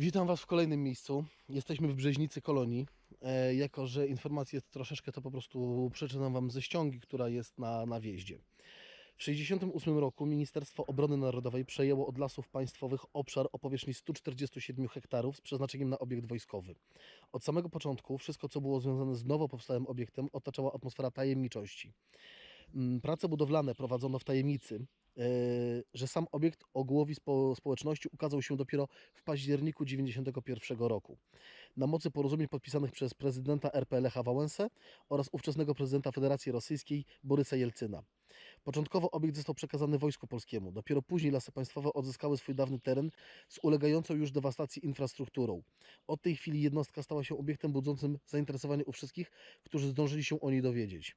Witam Was w kolejnym miejscu. Jesteśmy w Brzeźnicy Kolonii. E, jako, że informacji jest troszeczkę, to po prostu przeczytam Wam ze ściągi, która jest na, na wjeździe. W 1968 roku Ministerstwo Obrony Narodowej przejęło od lasów państwowych obszar o powierzchni 147 hektarów z przeznaczeniem na obiekt wojskowy. Od samego początku wszystko, co było związane z nowo powstałym obiektem, otaczała atmosfera tajemniczości. Mm, Prace budowlane prowadzono w tajemnicy, że sam obiekt o głowie spo, społeczności ukazał się dopiero w październiku 1991 roku. Na mocy porozumień podpisanych przez prezydenta RP Lecha Wałęsę oraz ówczesnego prezydenta Federacji Rosyjskiej Borysa Jelcyna. Początkowo obiekt został przekazany Wojsku Polskiemu. Dopiero później lasy państwowe odzyskały swój dawny teren z ulegającą już dewastacji infrastrukturą. Od tej chwili jednostka stała się obiektem budzącym zainteresowanie u wszystkich, którzy zdążyli się o niej dowiedzieć.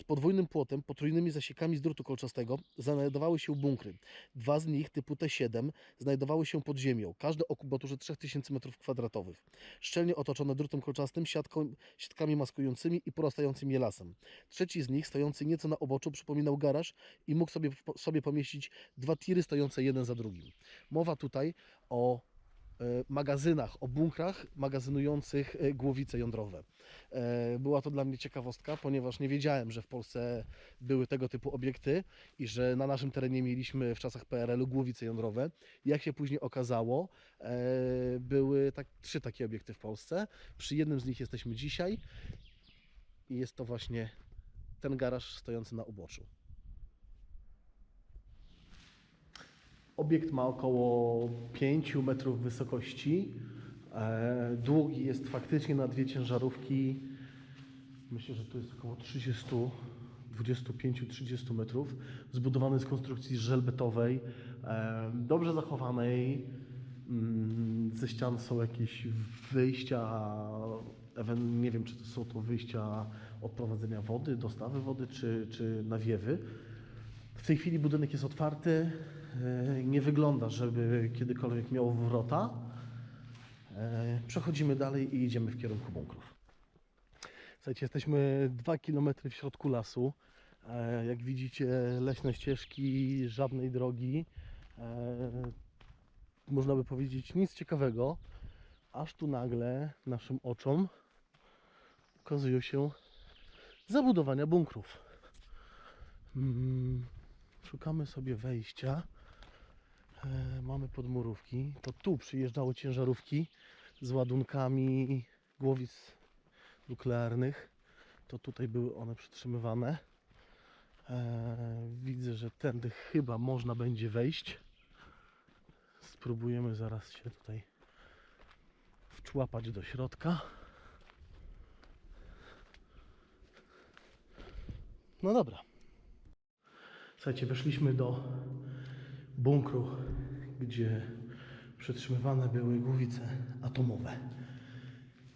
Z podwójnym płotem, potrójnymi zasiekami z drutu kolczastego znajdowały się bunkry. Dwa z nich, typu T7, znajdowały się pod ziemią, każdy o kubaturze 3000 m2, szczelnie otoczone drutem kolczastym, siatką, siatkami maskującymi i porastającym je lasem. Trzeci z nich, stojący nieco na oboczu, przypominał garaż i mógł sobie, sobie pomieścić dwa tiry stojące jeden za drugim. Mowa tutaj o magazynach, o bunkrach magazynujących e, głowice jądrowe. E, Była to dla mnie ciekawostka, ponieważ nie wiedziałem, że w Polsce były tego typu obiekty i że na naszym terenie mieliśmy w czasach PRL-u głowice jądrowe. Jak się później okazało, e, były tak, trzy takie obiekty w Polsce. Przy jednym z nich jesteśmy dzisiaj i jest to właśnie ten garaż stojący na uboczu. Obiekt ma około 5 metrów wysokości. E, Długi jest faktycznie na dwie ciężarówki. Myślę, że to jest około 30, 25-30 metrów. Zbudowany z konstrukcji żelbetowej, e, dobrze zachowanej. Mm, Ze ścian są jakieś wyjścia, nie wiem czy to są to wyjścia od prowadzenia wody, dostawy wody, czy, czy nawiewy. W tej chwili budynek jest otwarty. E, Nie wygląda, żeby kiedykolwiek miał wrota. E, Przechodzimy dalej i idziemy w kierunku bunkrów. Słuchajcie, jesteśmy 2 km w środku lasu. E, Jak widzicie, leśne ścieżki, żadnej drogi. Można by powiedzieć nic ciekawego, aż tu nagle naszym oczom ukazują się zabudowania bunkrów. Mm, Szukamy sobie wejścia. E, Mamy podmurówki. To tu przyjeżdżały ciężarówki z ładunkami głowic nuklearnych. To tutaj były one przytrzymywane. E, Widzę, że tędy chyba można będzie wejść. Spróbujemy zaraz się tutaj wczłapać do środka. No dobra. Słuchajcie, weszliśmy do bunkru, gdzie przetrzymywane były głowice atomowe.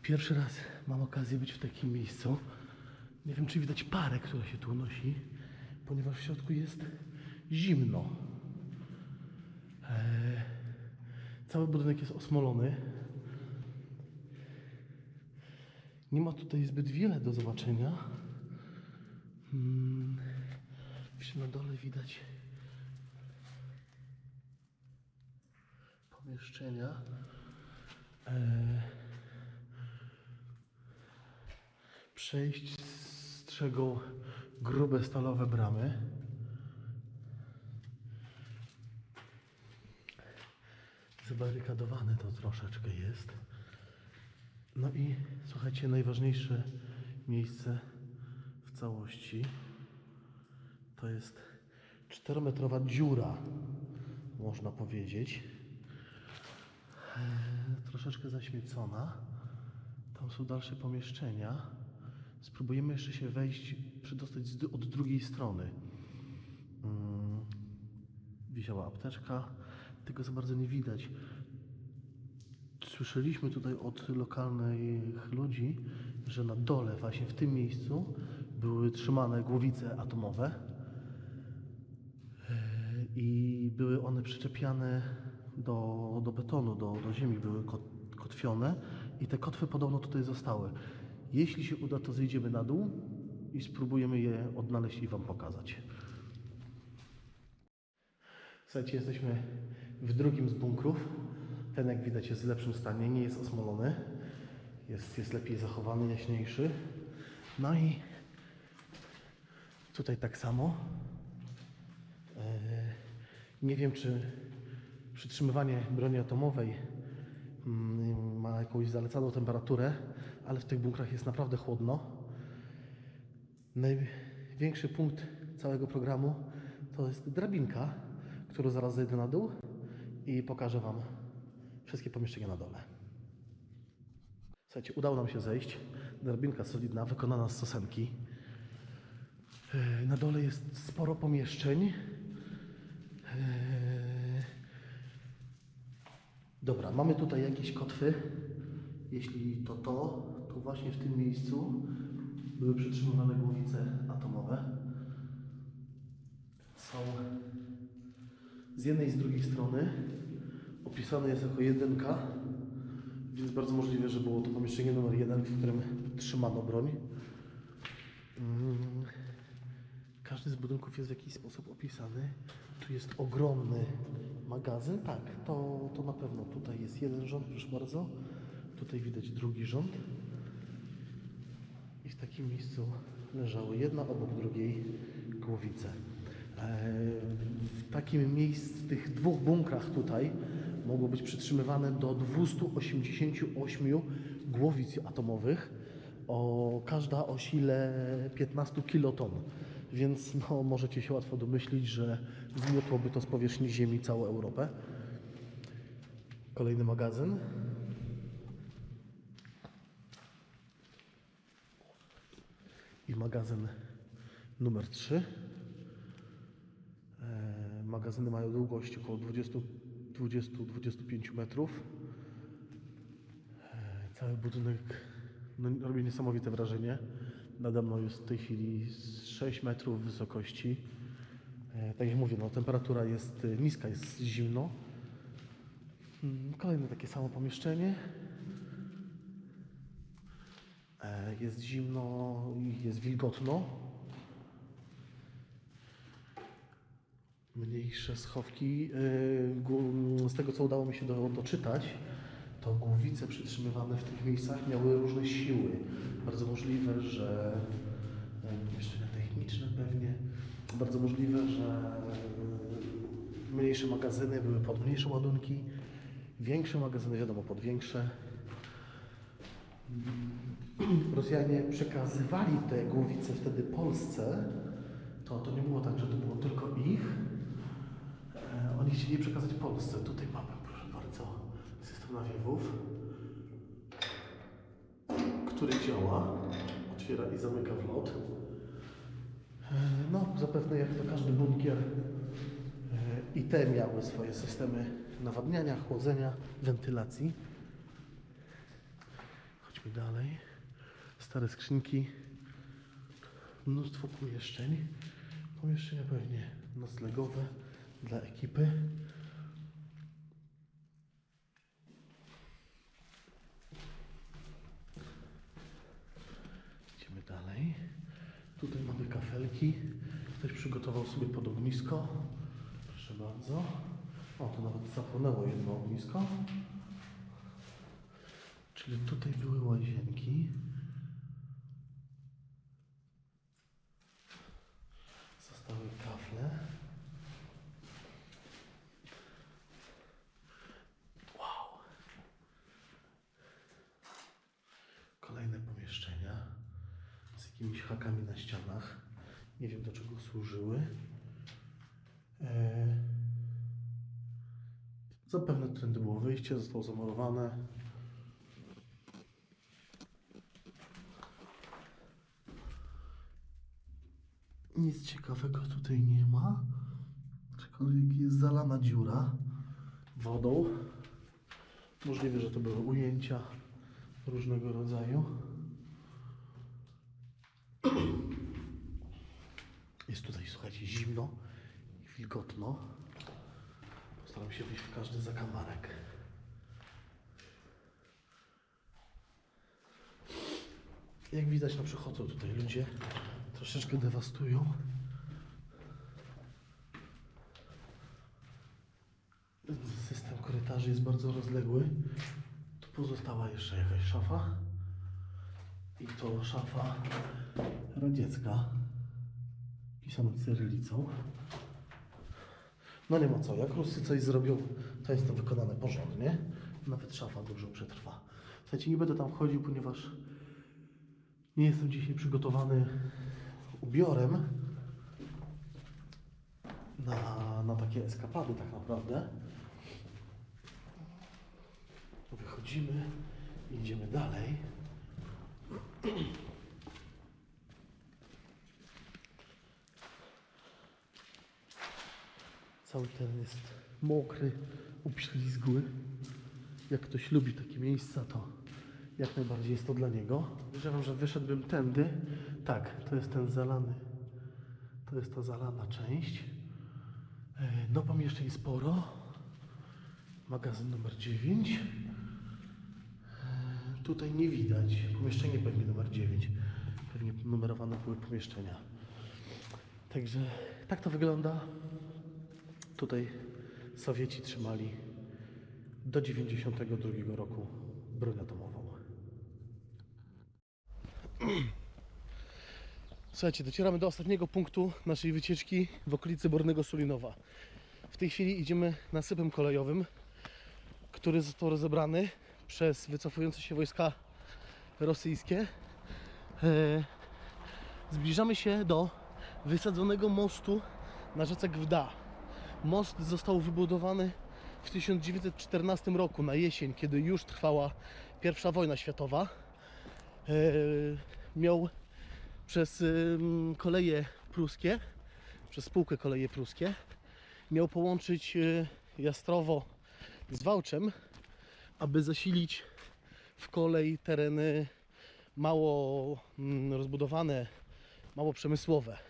Pierwszy raz mam okazję być w takim miejscu. Nie wiem, czy widać parę, która się tu unosi, ponieważ w środku jest zimno. Eee, cały budynek jest osmolony. Nie ma tutaj zbyt wiele do zobaczenia. Hmm. Na dole widać pomieszczenia. Eee, przejść strzegą grube stalowe bramy. Zabarykadowane to troszeczkę jest. No i słuchajcie, najważniejsze miejsce w całości to jest 4-metrowa dziura, można powiedzieć. Troszeczkę zaśmiecona. Tam są dalsze pomieszczenia. Spróbujemy jeszcze się wejść, przydostać z, od drugiej strony. Mm, Wisiała apteczka, tego za bardzo nie widać. Słyszeliśmy tutaj od lokalnych ludzi, że na dole, właśnie w tym miejscu, były trzymane głowice atomowe i były one przyczepiane do, do betonu, do, do ziemi, były kot- kotwione i te kotwy podobno tutaj zostały. Jeśli się uda, to zejdziemy na dół i spróbujemy je odnaleźć i Wam pokazać. Słuchajcie, jesteśmy w drugim z bunkrów. Ten jak widać jest w lepszym stanie, nie jest osmolony. Jest, jest lepiej zachowany, jaśniejszy. No i tutaj tak samo. E, Nie wiem, czy przytrzymywanie broni atomowej ma jakąś zalecaną temperaturę, ale w tych bunkrach jest naprawdę chłodno. Największy punkt całego programu to jest drabinka, którą zaraz zejdę na dół i pokażę Wam wszystkie pomieszczenia na dole. Słuchajcie, udało nam się zejść. Drabinka solidna, wykonana z sosenki. Na dole jest sporo pomieszczeń. Yy, Dobra, mamy tutaj jakieś kotwy. Jeśli to to, to właśnie w tym miejscu były przytrzymywane głowice atomowe. Są z jednej i z drugiej strony. Opisane jest jako jedynka, więc bardzo możliwe, że było to pomieszczenie numer jeden, w którym trzymano broń. Mm. Każdy z budynków jest w jakiś sposób opisany. Tu jest ogromny magazyn. Tak, to, to na pewno. Tutaj jest jeden rząd, proszę bardzo. Tutaj widać drugi rząd. I w takim miejscu leżały jedna obok drugiej głowice. E, W takim miejscu, w tych dwóch bunkrach tutaj mogło być przytrzymywane do 288 głowic atomowych. O, każda o sile 15 kiloton. Więc no, możecie się łatwo domyślić, że zmiotłoby to z powierzchni Ziemi całą Europę. Kolejny magazyn. I magazyn numer 3. E, Magazyny mają długość około 20-25 metrów. E, Cały budynek no, robi niesamowite wrażenie. Nade mną jest w tej chwili z 6 metrów wysokości. E, Tak jak mówię, no, temperatura jest e, niska, jest zimno. Mm, Kolejne takie samo pomieszczenie. E, Jest zimno jest wilgotno. Mniejsze schowki. Z tego co udało mi się do, doczytać, to głowice przytrzymywane w tych miejscach miały różne siły. Bardzo możliwe, że e, pomieszczenia techniczne pewnie. Bardzo możliwe, że mniejsze magazyny były pod mniejsze ładunki, większe magazyny wiadomo pod większe. Rosjanie przekazywali te głowice wtedy Polsce, to, to nie było tak, że to było tylko ich. E, oni chcieli przekazać Polsce. Tutaj mamy, nawiewów, który działa, otwiera i zamyka wlot. E, No, zapewne jak to każdy bunkier, e, i te miały swoje systemy nawadniania, chłodzenia, wentylacji. Chodźmy dalej. Stare skrzynki. Mnóstwo pomieszczeń. Pomieszczenia pewnie noclegowe dla ekipy. Idziemy dalej. Tutaj mamy kafelki. Ktoś przygotował sobie pod ognisko. Proszę bardzo. O, to nawet zapłonęło jedno ognisko. Czyli tutaj były łazienki. Zostały kafle. Wow. Kolejne pomieszczenia z jakimiś hakami na ścianach. Nie wiem do czego służyły. E... Zapewne tędy było wyjście, zostało zamurowane. Nic ciekawego tutaj nie ma. Aczkolwiek jest zalana dziura wodą. Możliwe, że to były ujęcia różnego rodzaju. Jest tutaj, słuchajcie, zimno i wilgotno. Postaram się wyjść w każdy zakamarek. Jak widać, no przychodzą tutaj ludzie, troszeczkę dewastują. System korytarza. korytarz jest bardzo rozległy. Tu pozostała jeszcze jakaś szafa. I to szafa radziecka, pisana cyrylicą. No nie ma co, jak Rusy coś zrobią, to jest to wykonane porządnie. Nawet szafa dużo przetrwa. Słuchajcie, nie będę tam wchodził, ponieważ nie jestem dzisiaj przygotowany ubiorem na, na takie eskapady tak naprawdę. Wychodzimy, idziemy dalej. Cały teren jest mokry, obślizgły. Jak ktoś lubi takie miejsca, to jak najbardziej jest to dla niego. Podejrzewam, że wyszedłbym tędy. Tak, to jest ten zalany. To jest ta zalana część. E, No pomieszczeń sporo. Magazyn numer 9. E, Tutaj nie widać. Pomieszczenie pewnie numer 9. Pewnie numerowane były pomieszczenia. Także tak to wygląda. Tutaj Sowieci trzymali do 92 roku broń atomową. Słuchajcie, docieramy do ostatniego punktu naszej wycieczki w okolicy Bornego Sulinowa. W tej chwili idziemy nasypem kolejowym, który został rozebrany przez wycofujące się wojska rosyjskie. E, Zbliżamy się do wysadzonego mostu na rzece Gwda. Most został wybudowany w 1914 roku, na jesień, kiedy już trwała I wojna światowa. E, miał przez koleje pruskie, przez spółkę koleje pruskie, miał połączyć y, Jastrowo z Wałczem, aby zasilić w kolej tereny mało mm, rozbudowane, mało przemysłowe.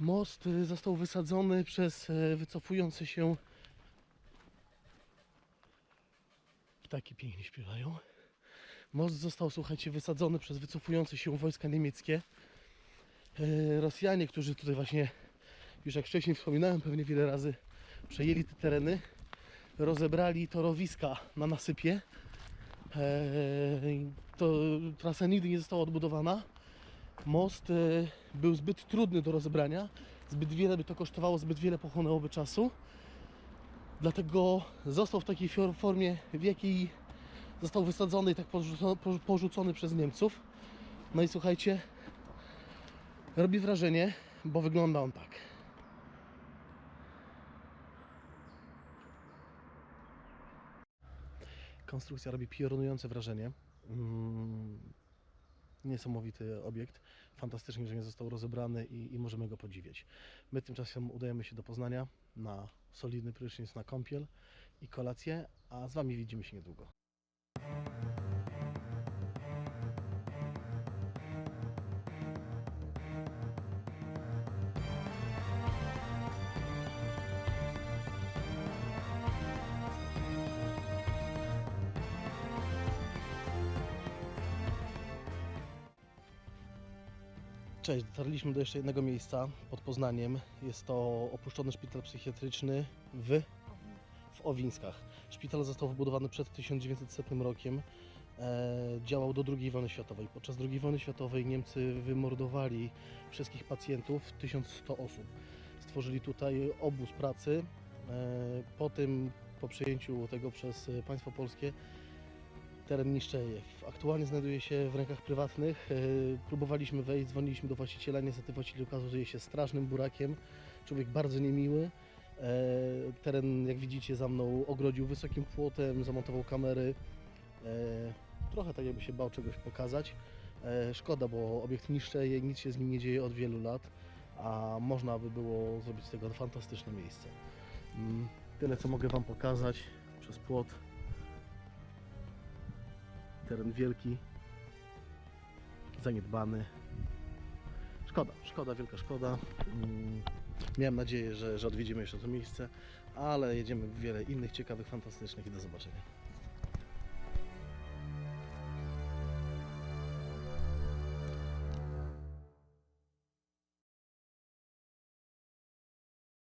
Most y, został wysadzony przez y, wycofujące się ptaki pięknie śpiewają. Most został, słuchajcie, wysadzony przez wycofujące się wojska niemieckie. E, Rosjanie, którzy tutaj właśnie, już jak wcześniej wspominałem pewnie wiele razy, przejęli te tereny, rozebrali torowiska na nasypie. E, To trasa nigdy nie została odbudowana. Most e, był zbyt trudny do rozebrania, zbyt wiele by to kosztowało, zbyt wiele pochłonęłoby czasu. Dlatego został w takiej formie, w jakiej został wysadzony i tak porzucony, porzucony przez Niemców. No i słuchajcie, robi wrażenie, bo wygląda on tak. Konstrukcja robi piorunujące wrażenie. Mm, Niesamowity obiekt. Fantastycznie, że nie został rozebrany i, i możemy go podziwiać. My tymczasem udajemy się do Poznania na solidny prysznic, na kąpiel i kolację, a z Wami widzimy się niedługo. Cześć, dotarliśmy do jeszcze jednego miejsca pod Poznaniem. Jest to opuszczony szpital psychiatryczny w, w Owińskach. Szpital został wybudowany przed 1900 rokiem. E, działał do II wojny światowej. Podczas II wojny światowej Niemcy wymordowali wszystkich pacjentów, 1100 osób. Stworzyli tutaj obóz pracy. E, po tym, po przejęciu tego przez państwo polskie, teren niszczeje. Aktualnie znajduje się w rękach prywatnych. E, Próbowaliśmy wejść, dzwoniliśmy do właściciela. Niestety właściciel okazuje się strasznym burakiem. Człowiek bardzo niemiły. E, Teren, jak widzicie, za mną ogrodził wysokim płotem, zamontował kamery. E, Trochę tak jakby się bał czegoś pokazać. Szkoda, bo obiekt niszczeje, nic się z nim nie dzieje od wielu lat, a można by było zrobić z tego fantastyczne miejsce. Mm, Tyle, co mogę Wam pokazać przez płot teren wielki, zaniedbany. Szkoda, szkoda, wielka szkoda. Mm, Miałem nadzieję, że, że odwiedzimy jeszcze to miejsce, ale jedziemy w wiele innych ciekawych, fantastycznych i do zobaczenia.